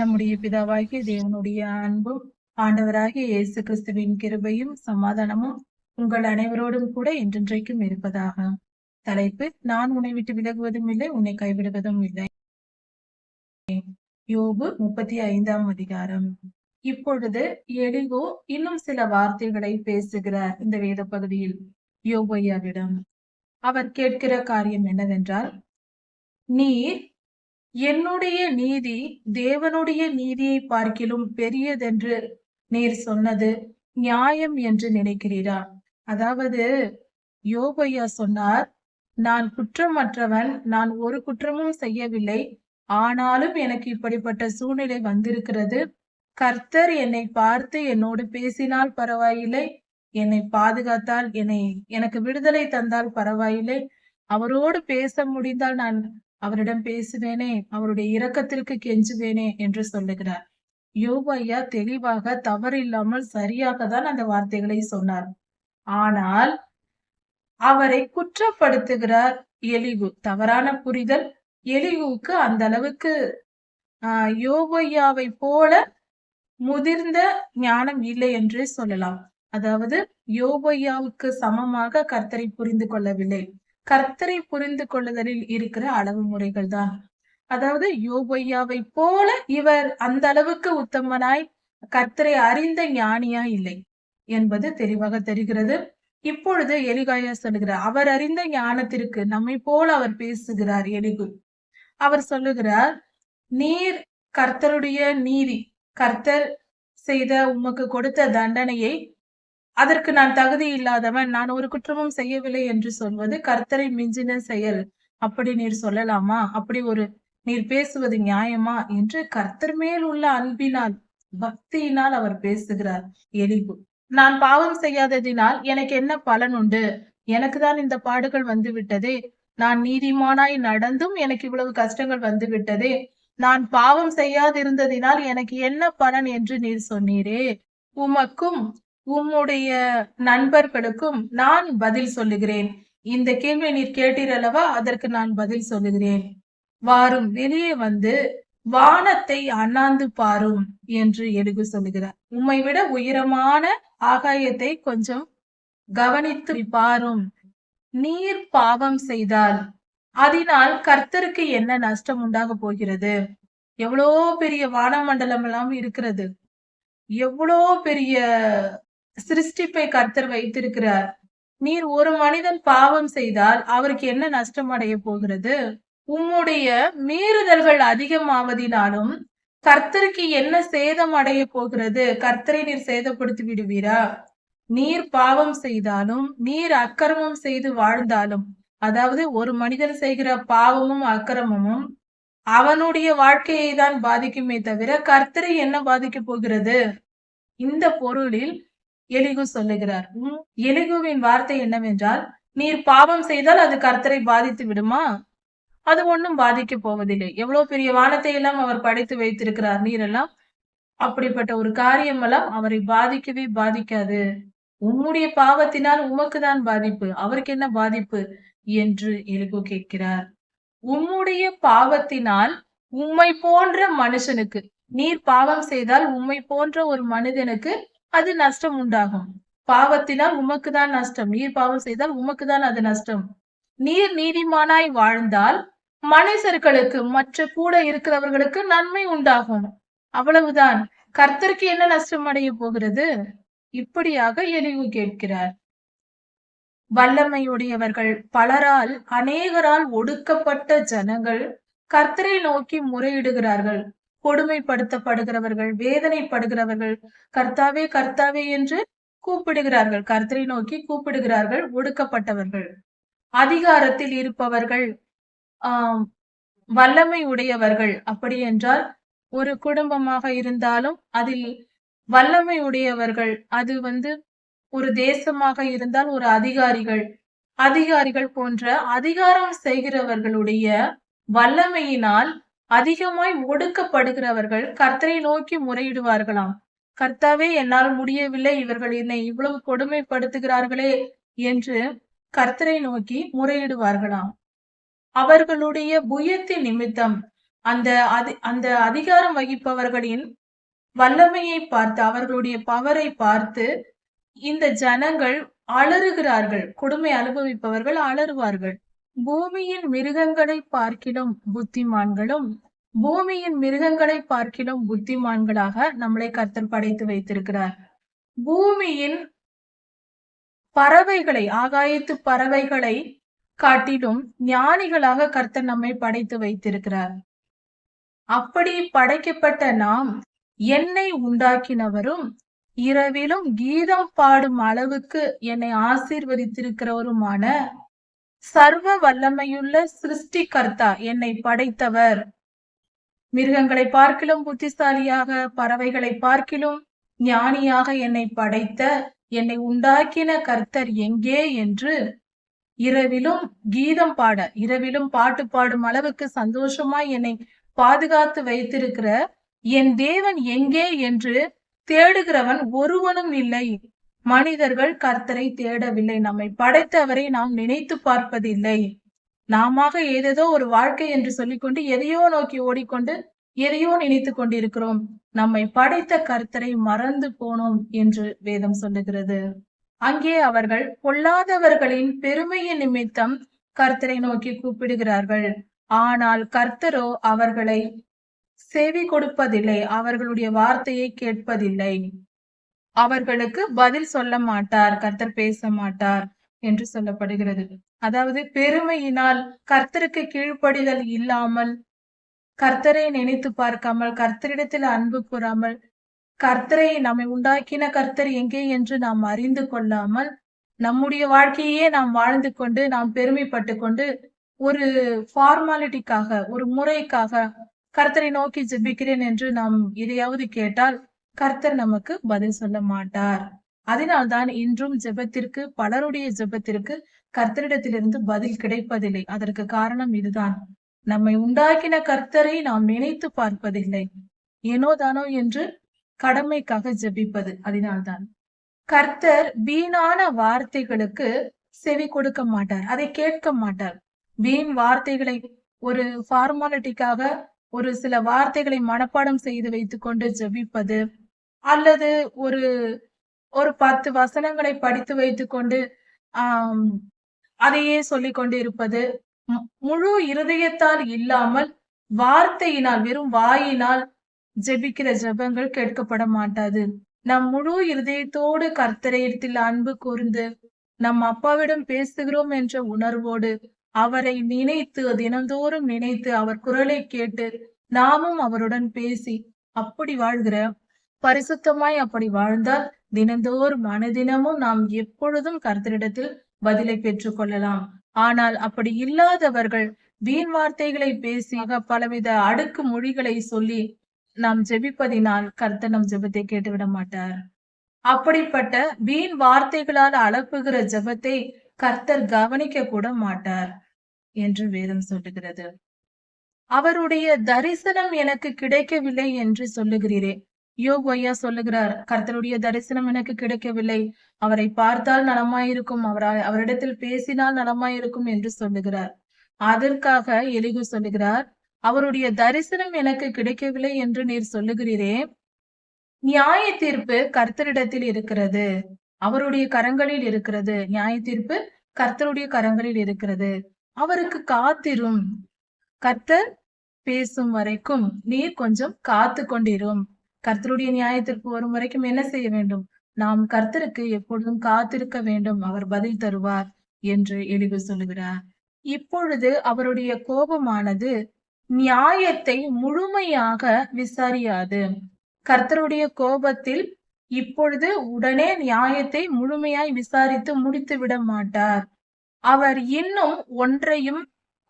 நம்முடைய பிதாவாகிய தேவனுடைய அன்பும் ஆண்டவராகிய இயேசு கிறிஸ்துவின் கிருபையும் சமாதானமும் உங்கள் அனைவரோடும் கூட என்றென்றைக்கும் இருப்பதாக. தலைப்பு நான் உன்னை விட்டு விலகுவதும் இல்லை உன்னை கைவிடுவதும் இல்லை. யோபு முப்பத்தி ஐந்தாம் அதிகாரம். இப்பொழுது எலிகோ இன்னும் சில வார்த்தைகளை பேசுகிறார் இந்த வேத பகுதியில் யோபையாவிடம் அவர் கேட்கிற காரியம் என்னவென்றால் நீர் என்னுடைய நீதி தேவனுடைய நீதியை பார்க்கிலும் பெரியதென்று நீர் சொன்னது நியாயம் என்று நினைக்கிறீரா? அதாவது யோபையா சொன்னார் நான் குற்றமற்றவன் நான் ஒரு குற்றமும் செய்யவில்லை. ஆனாலும் எனக்கு இப்படிப்பட்ட சூழ்நிலை வந்திருக்கிறது. கர்த்தர் என்னை பார்த்து என்னோடு பேசினால் பரவாயில்லை. என்னை பாதுகாத்தால் என்னை எனக்கு விடுதலை தந்தால் பரவாயில்லை. அவரோடு பேச முடிந்தால் நான் அவரிடம் பேசுவேனே அவருடைய இரக்கத்திற்கு கெஞ்சுவேனே என்று சொல்லுகிறார். யோபையா தெளிவாக தவறில்லாமல் சரியாக தான் அந்த வார்த்தைகளை சொன்னார். ஆனால் அவரை குற்றப்படுத்துகிறார் எளிவு தவறான புரிதல் எளிவுக்கு அந்த அளவுக்கு ஆஹ் யோபையாவை போல முதிர்ந்த ஞானம் இல்லை என்றே சொல்லலாம். அதாவது யோபையாவுக்கு சமமாக கர்த்தரை புரிந்து கொள்ளவில்லை. கர்த்தரை புரிந்து கொள்ளுதலில் இருக்கிற அளவு முறைகள் தான். அதாவது யோபையாவை போல இவர் அந்த அளவுக்கு உத்தமனாய் கர்த்தரை அறிந்த ஞானியா இல்லை என்பது தெளிவாக தெரிகிறது. இப்பொழுது எலிகாயா சொல்லுகிறார் அவர் அறிந்த ஞானத்திற்கு நம்மை போல அவர் பேசுகிறார். எலிகு அவர் சொல்லுகிறார் நீர் கர்த்தருடைய நீதி கர்த்தர் செய்த உமக்கு கொடுத்த தண்டனையை அதற்கு நான் தகுதி இல்லாதவன் நான் ஒரு குற்றமும் செய்யவில்லை என்று சொல்வது கர்த்தரை மிஞ்சின செயல். அப்படி நீர் சொல்லலாமா? அப்படி ஒரு நீர் பேசுவது நியாயமா? என்று கர்த்தர் மேல் உள்ள அன்பினால் பக்தியினால் அவர் பேசுகிறார். எலிபு நான் பாவம் செய்யாததினால் எனக்கு என்ன பலன் உண்டு? எனக்கு தான் இந்த பாடுகள் வந்து விட்டதே நான் நீதிமானாய் நடந்தும் எனக்கு இவ்வளவு கஷ்டங்கள் வந்து விட்டதே நான் பாவம் செய்யாதிருந்ததினால் எனக்கு என்ன பலன் என்று நீர் சொன்னீரே. உமக்கும் உம்முடைய நண்பர்களுக்கும் நான் பதில் சொல்லுகிறேன். இந்த கேள்வி நீர் கேட்டீரல்லவா அதற்கு நான் பதில் சொல்லுகிறேன். வாரும் வெளியே வந்து வானத்தை அண்ணாந்து பாரும் என்று எழுகு சொல்லுகிறார். உம்மை விட உயரமான ஆகாயத்தை கொஞ்சம் கவனித்து பாரும். நீர் பாவம் செய்தால் அதனால் கர்த்தருக்கு என்ன நஷ்டம் உண்டாக போகிறது? எவ்வளோ பெரிய வானமண்டலம் எல்லாம் இருக்கிறது. எவ்வளோ பெரிய சிருஷ்டிப்பை கர்த்தர் வைத்திருக்கிறார். நீர் ஒரு மனிதன் பாவம் செய்தால் அவருக்கு என்ன நஷ்டம் அடைய போகிறது? உம்முடைய மீறுதல்கள் அதிகமாவதினாலும் கர்த்தருக்கு என்ன சேதம் அடைய போகிறது? கர்த்தரை நீர் சேதப்படுத்தி விடுவீரா? நீர் பாவம் செய்தாலும் நீர் அக்கிரமம் செய்து வாழ்ந்தாலும் அதாவது ஒரு மனிதன் செய்கிற பாவமும் அக்கிரமமும் அவனுடைய வாழ்க்கையை தான் பாதிக்குமே தவிர கர்த்தரை என்ன பாதிக்க போகிறது? இந்த பொருளில் எலிகு சொல்லுகிறார். எலிகுவின் வார்த்தை என்னவென்றால் நீர் பாவம் செய்தால் அது கர்த்தரை பாதித்து விடுமா? அது ஒண்ணும் பாதிக்க போவதில்லை. எவ்வளவு பெரிய வானத்தை எல்லாம் அவர் படைத்து வைத்திருக்கிறார் நீரெல்லாம். அப்படிப்பட்ட ஒரு காரியம் எல்லாம் அவரை பாதிக்கவே பாதிக்காது. உம்முடைய பாவத்தினால் உமக்கு தான் பாதிப்பு. அவருக்கு என்ன பாதிப்பு? என்று எலிகு கேட்கிறார். உம்முடைய பாவத்தினால் உம்மை போன்ற மனுஷனுக்கு நீர் பாவம் செய்தால் உம்மை போன்ற ஒரு மனிதனுக்கு அது நஷ்டம் உண்டாகும். பாவத்தினால் உமக்கு தான் நஷ்டம். நீர் பாவம் செய்தால் உமக்கு தான் அது நஷ்டம். நீர் நீதிமானாய் வாழ்ந்தால் மனுஷர்களுக்கு மற்ற கூட இருக்கிறவர்களுக்கு நன்மை உண்டாகும். அவ்வளவுதான். கர்த்தருக்கு என்ன நஷ்டம் அடைய போகிறது? இப்படியாக எளிவு கேட்கிறார். வல்லமையுடையவர்கள் பலரால் அநேகரால் ஒடுக்கப்பட்ட ஜனங்கள் கர்த்தரை நோக்கி முறையிடுகிறார்கள். கொடுமைப்படுத்தப்படுகிறவர்கள் வேதனைப்படுகிறவர்கள் கர்த்தாவே கர்த்தாவே என்று கூப்பிடுகிறார்கள். கர்த்தரை நோக்கி கூப்பிடுகிறார்கள் ஒடுக்கப்பட்டவர்கள். அதிகாரத்தில் இருப்பவர்கள் ஆஹ் வல்லமை உடையவர்கள். அப்படி என்றால் ஒரு குடும்பமாக இருந்தாலும் அதில் வல்லமை உடையவர்கள் அது வந்து ஒரு தேசமாக இருந்தால் ஒரு அதிகாரிகள். அதிகாரிகள் போன்ற அதிகாரம் செய்கிறவர்களுடைய வல்லமையினால் அதிகமாய் ஒடுக்கப்படுகிறவர்கள் கர்த்தரை நோக்கி முறையிடுவார்களாம். கர்த்தாவே என்னால் முடியவில்லை இவர்கள் என்னை இவ்வளவு கொடுமைப்படுத்துகிறார்களே என்று கர்த்தரை நோக்கி முறையிடுவார்களாம். அவர்களுடைய புயத்தின் நிமித்தம் அந்த அதி அந்த அதிகாரம் வகிப்பவர்களின் வல்லமையை பார்த்து அவர்களுடைய பவரை பார்த்து இந்த ஜனங்கள் அலறுகிறார்கள். கொடுமை அனுபவிப்பவர்கள் அலறுவார்கள். பூமியின் மிருகங்களை பார்க்கிலும் புத்திமான்களும் பூமியின் மிருகங்களை பார்க்கிலும் புத்திமான்களாக நம்மளை கர்த்தர் படைத்து வைத்திருக்கிறார். பூமியின் பறவைகளை ஆகாயத்து பறவைகளை காட்டிலும் ஞானிகளாக கர்த்தர் நம்மை படைத்து வைத்திருக்கிறார். அப்படி படைக்கப்பட்ட நாம் என்னை உண்டாக்கினவரும் இரவிலும் கீதம் பாடும் அளவுக்கு என்னை ஆசீர்வதித்திருக்கிறவருமான சர்வ வல்லமையுள்ள சிருஷ்டிகர்த்தா என்னை படைத்தவர். மிருகங்களை பார்க்கிலும் புத்திசாலியாக பறவைகளை பார்க்கிலும் ஞானியாக என்னை படைத்த என்னை உண்டாக்கின கர்த்தர் எங்கே என்று இரவிலும் கீதம் பாட இரவிலும் பாட்டு பாடும் அளவுக்கு சந்தோஷமாய் என்னை பாதுகாத்து வைத்திருக்கிற என் தேவன் எங்கே என்று தேடுகிறவன் ஒருவனும் இல்லை. மனிதர்கள் கர்த்தரை தேடவில்லை. நம்மை படைத்தவரை நாம் நினைத்து பார்ப்பதில்லை. நாம ஏதேதோ ஒரு வாழ்க்கை என்று சொல்லிக்கொண்டு எதையோ நோக்கி ஓடிக்கொண்டு எதையோ நினைத்து கொண்டிருக்கிறோம். நம்மை படைத்த கர்த்தரை மறந்து போனோம் என்று வேதம் சொல்லுகிறது. அங்கே அவர்கள் பொல்லாதவர்களின் பெருமையின் நிமித்தம் கர்த்தரை நோக்கி கூப்பிடுகிறார்கள். ஆனால் கர்த்தரோ அவர்களை செவி கொடுப்பதில்லை. அவர்களுடைய வார்த்தையை கேட்பதில்லை. அவர்களுக்கு பதில் சொல்ல மாட்டார் கர்த்தர் பேச மாட்டார் என்று சொல்லப்படுகிறது. அதாவது பெருமையினால் கர்த்தருக்கு கீழ்ப்படிதல் இல்லாமல் கர்த்தரை நினைத்து பார்க்காமல் கர்த்தரிடத்தில் அன்பு கூறாமல் கர்த்தரை நம்மை உண்டாக்கின கர்த்தர் எங்கே என்று நாம் அறிந்து கொள்ளாமல் நம்முடைய வாழ்க்கையே நாம் வாழ்ந்து கொண்டு நாம் பெருமைப்பட்டு கொண்டு ஒரு ஃபார்மாலிட்டிக்காக ஒரு முறைக்காக கர்த்தரை நோக்கி ஜெபிக்கிறேன் என்று நாம் எதையாவது கேட்டால் கர்த்தர் நமக்கு பதில் சொல்ல மாட்டார். அதனால்தான் இன்றும் ஜெபத்திற்கு பலருடைய ஜெபத்திற்கு கர்த்தரிடத்திலிருந்து பதில் கிடைப்பதில்லை. அதற்கு காரணம் இதுதான். நம்மை உண்டாக்கின கர்த்தரை நாம் நினைத்து பார்ப்பதில்லை. ஏனோ தானோ என்று கடமைக்காக ஜெபிப்பது அதனால்தான். கர்த்தர் வீணான வார்த்தைகளுக்கு செவி கொடுக்க மாட்டார். அதை கேட்க மாட்டார். வீண் வார்த்தைகளை ஒரு ஃபார்மாலிட்டிக்காக ஒரு சில வார்த்தைகளை மனப்பாடம் செய்து வைத்துக்கொண்டு ஜெபிப்பது அல்லது ஒரு ஒரு பத்து வசனங்களை படித்து வைத்துக்கொண்டு ஆஹ் அதையே சொல்லிக் கொண்டு இருப்பது முழு இருதயத்தால் இல்லாமல் வார்த்தையினால் வெறும் வாயினால் ஜெபிக்கிற ஜெபங்கள் கேட்கப்பட மாட்டாது. நம் முழு இருதயத்தோடு கர்த்தரையத்தில் அன்பு கூர்ந்து நம் அப்பாவிடம் பேசுகிறோம் என்ற உணர்வோடு அவரை நினைத்து தினந்தோறும் நினைத்து அவர் குரலை கேட்டு நாமும் அவருடன் பேசி அப்படி வாழ்கிற பரிசுத்தமாய் அப்படி வாழ்ந்தால் தினந்தோறும் மனதினமும் நாம் எப்பொழுதும் கர்த்தரிடத்தில் பதிலை பெற்றுக் கொள்ளலாம். ஆனால் அப்படி இல்லாதவர்கள் வீண் வார்த்தைகளை பேசி பலவித அடுக்கு மொழிகளை சொல்லி நாம் ஜெபிப்பதினால் கர்த்தர் நம் ஜெபத்தை கேட்டுவிட மாட்டார். அப்படிப்பட்ட வீண் வார்த்தைகளால் அளப்புகிற ஜெபத்தை கர்த்தர் கவனிக்க கூட மாட்டார் என்று வேதம் சொல்லுகிறது. அவருடைய தரிசனம் எனக்கு கிடைக்கவில்லை என்று சொல்லுகிறீரே யோகோயா சொல்லுகிறார் கர்த்தருடைய தரிசனம் எனக்கு கிடைக்கவில்லை. அவரை பார்த்தால் நலமாயிருக்கும். அவரால் அவரிடத்தில் பேசினால் நலமாயிருக்கும் என்று சொல்லுகிறார். அதற்காக எலிகு சொல்லுகிறார் அவருடைய தரிசனம் எனக்கு கிடைக்கவில்லை என்று நீர் சொல்லுகிறீரே. நியாய தீர்ப்பு கர்த்தரிடத்தில் இருக்கிறது. அவருடைய கரங்களில் இருக்கிறது. நியாய தீர்ப்பு கர்த்தருடைய கரங்களில் இருக்கிறது. அவருக்கு காத்திரும். கர்த்தர் பேசும் வரைக்கும் நீர் கொஞ்சம் காத்து கொண்டிரும் கர்த்தருடைய நியாயத்திற்கு வரும் வரைக்கும் என்ன செய்ய வேண்டும்? நாம் கர்த்தருக்கு எப்பொழுதும் காத்திருக்க வேண்டும். அவர் பதில் தருவார் என்று எளிவு சொல்லுகிறார். இப்பொழுது அவருடைய கோபமானது நியாயத்தை முழுமையாக விசாரியாது. கர்த்தருடைய கோபத்தில் இப்பொழுது உடனே நியாயத்தை முழுமையாய் விசாரித்து முடித்து விட மாட்டார். அவர் இன்னும் ஒன்றையும்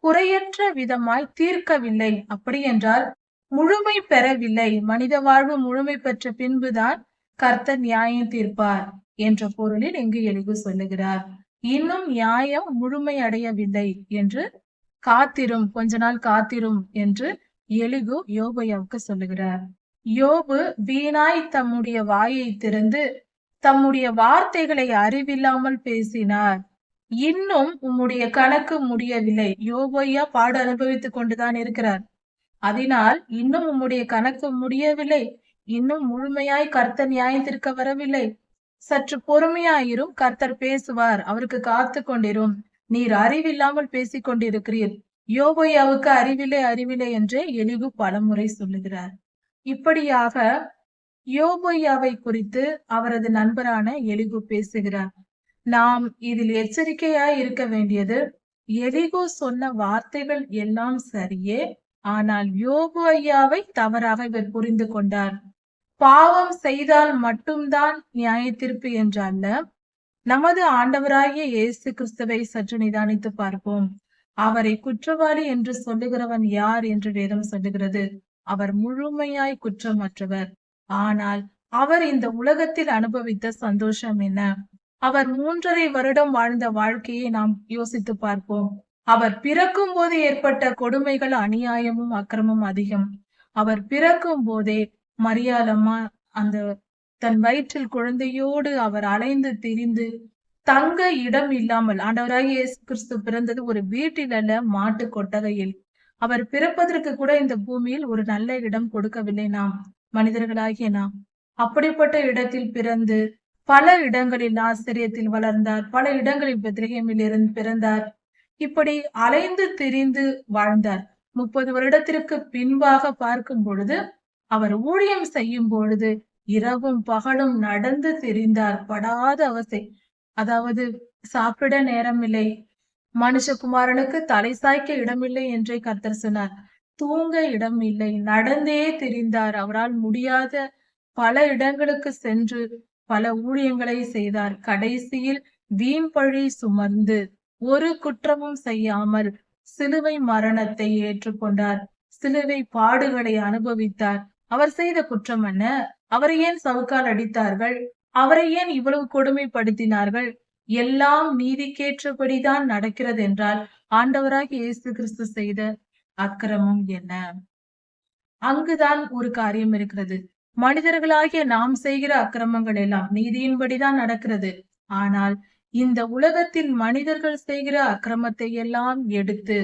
குறையற்ற விதமாய் தீர்க்கவில்லை. அப்படி என்றால் முழுமை பெறவில்லை. மனித வாழ்வு முழுமை பெற்ற பின்புதான் கர்த்தர் நியாயம் தீர்ப்பார் என்ற பொருளில் இங்கு எளிவு சொல்லுகிறார். இன்னும் நியாயம் முழுமை அடையவில்லை என்று காத்திரும் கொஞ்ச நாள் காத்திரும் என்று எளிகு யோபையாவுக்கு சொல்லுகிறார். யோபு வீணாய் தம்முடைய வாயை திறந்து தம்முடைய வார்த்தைகளை அறிவில்லாமல் பேசினார். இன்னும் உம்முடைய கணக்கு முடியவில்லை. யோபையா பாடு அனுபவித்துக் கொண்டுதான் இருக்கிறார். அதனால் இன்னும் உம்முடைய கணக்கு முடியவில்லை. இன்னும் முழுமையாய் கர்த்தர் நியாயத்திற்க வரவில்லை. சற்று பொறுமையாயிரும் கர்த்தர் பேசுவார். அவருக்கு காத்து கொண்டிரும். நீர் அறிவில்லாமல் பேசிக் கொண்டிருக்கிறீர். யோபையாவுக்கு அறிவில்லை அறிவில்லை என்று எலிகு பலமுறை சொல்லுகிறார். இப்படியாக யோபையாவை குறித்து அவரது நண்பரான எலிகு பேசுகிறார். நாம் இதில் எச்சரிக்கையாய் இருக்க வேண்டியது எலிகு சொன்ன வார்த்தைகள் எல்லாம் சரியே ஆனால் யோபு ஐயாவை தவறாக இவர் புரிந்து கொண்டார். பாவம் செய்தால் மட்டும்தான் நியாய தீர்ப்பு என்றல்ல நமது ஆண்டவராகிய இயேசு கிறிஸ்துவை சற்று நிதானித்து பார்ப்போம். அவரை குற்றவாளி என்று சொல்லுகிறவன் யார் என்று வேதம் சொல்லுகிறது. அவர் முழுமையாய் குற்றமற்றவர். ஆனால் அவர் இந்த உலகத்தில் அனுபவித்த சந்தோஷம் என்ன? அவர் மூன்றரை வருடம் வாழ்ந்த வாழ்க்கையை நாம் யோசித்து பார்ப்போம். அவர் பிறக்கும் போது ஏற்பட்ட கொடுமைகள் அநியாயமும் அக்கிரமும் அதிகம். அவர் பிறக்கும் போதே மரியாளம்மா அந்த தன் வயிற்றில் குழந்தையோடு அவர் அலைந்து திரிந்து தங்க இடம் இல்லாமல் ஆண்டவராக இயேசு கிறிஸ்து பிறந்தது ஒரு வீட்டில் அல்ல மாட்டு கொட்டகையில். அவர் பிறப்பதற்கு கூட இந்த பூமியில் ஒரு நல்ல இடம் கொடுக்கவில்லை நாம் மனிதர்களாகிய நாம். அப்படிப்பட்ட இடத்தில் பிறந்து பல இடங்களில் ஆசிரியத்தில் வளர்ந்தார் பல இடங்களில் பெத்ரஹேமில் இருந்து பிறந்தார். இப்படி அலைந்து திரிந்து வாழ்ந்தார். முப்பது வருடத்திற்கு பின்பாக பார்க்கும் பொழுது அவர் ஊழியம் செய்யும் பொழுது இரவும் பகலும் நடந்து திரிந்தார். படாத அவசை அதாவது சாப்பிட நேரமில்லை. மனுஷகுமாரனுக்கு தலை சாய்க்க இடமில்லை என்றே கர்த்தர் சொன்னார். தூங்க இடம் இல்லை நடந்தே திரிந்தார். அவரால் முடியாத பல இடங்களுக்கு சென்று பல ஊழியங்களை செய்தார். கடைசியில் வீண் பழி சுமர்ந்து ஒரு குற்றமும் செய்யாமல் சிலுவை மரணத்தை ஏற்றுக்கொண்டார். சிலுவை பாடுகளை அனுபவித்தார். அவர் செய்த குற்றம் என்ன? அவரை ஏன் சவுக்கால் அடித்தார்கள்? அவரை ஏன் இவ்வளவு கொடுமைப்படுத்தினார்கள்? எல்லாம் நீதிக்கேற்றபடிதான் நடக்கிறது என்றால் ஆண்டவராக இயேசு கிறிஸ்து செய்த அக்கிரமம் என்ன? அங்குதான் ஒரு காரியம் இருக்கிறது. மனிதர்களாகிய நாம் செய்கிற அக்கிரமங்கள் எல்லாம் நீதியின்படிதான் நடக்கிறது. ஆனால் இந்த உலகத்தில் மனிதர்கள் செய்கிற அக்கிரமத்தை எல்லாம் எடுத்து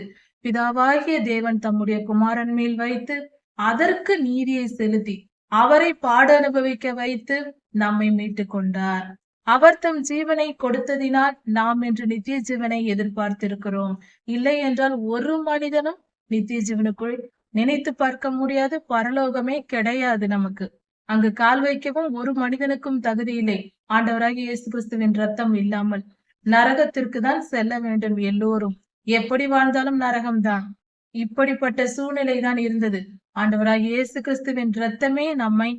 பிதாவாகிய தேவன் தம்முடைய குமாரன் மேல் வைத்து அதற்கு நீதியை செலுத்தி அவரை பாட அனுபவிக்க வைத்து நம்மை மீட்டுக் கொண்டார். அவர் தம் ஜீவனை கொடுத்ததினால் நாம் இன்று நித்திய ஜீவனை எதிர்பார்த்திருக்கிறோம். இல்லை என்றால் ஒரு மனிதனும் நித்திய ஜீவனுக்குள் நினைத்து பார்க்க முடியாது. பரலோகமே கிடையாது நமக்கு. அங்கு கால் வைக்கவும் ஒரு மனிதனுக்கும் தகுதி இல்லை. ஆண்டவராகிய இயேசு கிறிஸ்துவின் ரத்தம் இல்லாமல் நரகத்திற்கு தான் செல்ல வேண்டும் எல்லோரும். எப்படி வாழ்ந்தாலும் நரகம்தான். இப்படிப்பட்ட சூழ்நிலை தான் இருந்தது. ஆண்டவராகிய இயேசு கிறிஸ்துவின் ரத்தமே நம்மை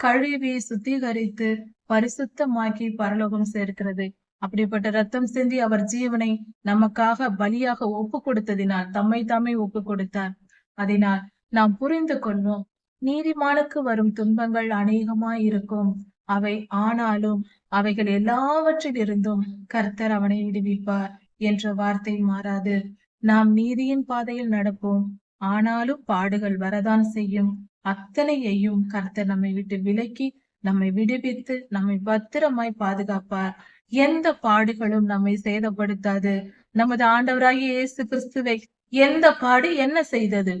கழுவி சுத்திகரித்து பரிசுத்தமாக்கி பரலோகம் சேர்க்கிறது. அப்படிப்பட்ட ரத்தம் சிந்தி அவர் ஜீவனை நமக்காக பலியாக ஒப்பு கொடுத்ததினால் தம்மை தாமே ஒப்பு கொடுத்தார் அதனால் நாம் புரிந்து கொள்வோம். நீதிமானுக்கு வரும் துன்பங்கள் அநேகமாய் இருக்கும் அவை ஆனாலும் அவைகள் எல்லாவற்றிலிருந்தும் கர்த்தர் அவனை விடுவிப்பார் என்ற வார்த்தை மாறாது. நாம் நீதியின் பாதையில் நடப்போம். ஆனாலும் பாடுகள் வரதான் செய்யும். அத்தனையையும் கர்த்தர் நம்மை விட்டு விலக்கி நம்மை விடுவித்து நம்மை பத்திரமாய் பாதுகாப்பார். எந்த பாடுகளும் நம்மை சேதப்படுத்தாது. நமது ஆண்டவராகிய இயேசு கிறிஸ்துவை எந்த பாடு என்ன செய்தது?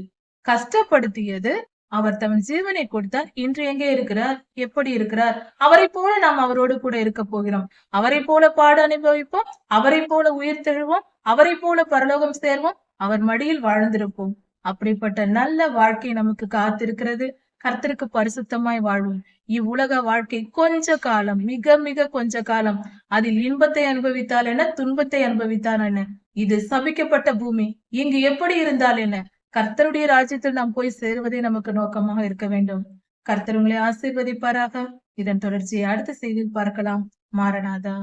கஷ்டப்படுத்தியது? அவர் தம் ஜீவனை கொடுத்தார் இன்று எங்கே இருக்கிறார்? எப்படி இருக்கிறார்? அவரை போல நாம் அவரோடு கூட இருக்க போகிறோம். அவரை போல பாடு அனுபவிப்போம். அவரை போல உயிர் தெழுவோம். அவரை போல பரலோகம் சேர்வோம். அவர் மடியில் வாழ்ந்திருப்போம். அப்படிப்பட்ட நல்ல வாழ்க்கை நமக்கு காத்திருக்கிறது. கர்த்தருக்கு பரிசுத்தமாய் வாழ்வோம். இவ்வுலக வாழ்க்கை கொஞ்ச காலம் மிக மிக கொஞ்ச காலம். அதில் இன்பத்தை அனுபவித்தால் என்ன? துன்பத்தை அனுபவித்தால் என்ன? இது சபிக்கப்பட்ட பூமி. இங்கு எப்படி இருந்தால் என்ன? கர்த்தருடைய ராஜ்யத்தில் நாம் போய் சேருவதே நமக்கு நோக்கமாக இருக்க வேண்டும். கர்த்தர் உங்களை ஆசீர்வதிப்பாராக. இதன் தொடர்ச்சியை அடுத்த செய்தியில் பார்க்கலாம். மாறனாதா.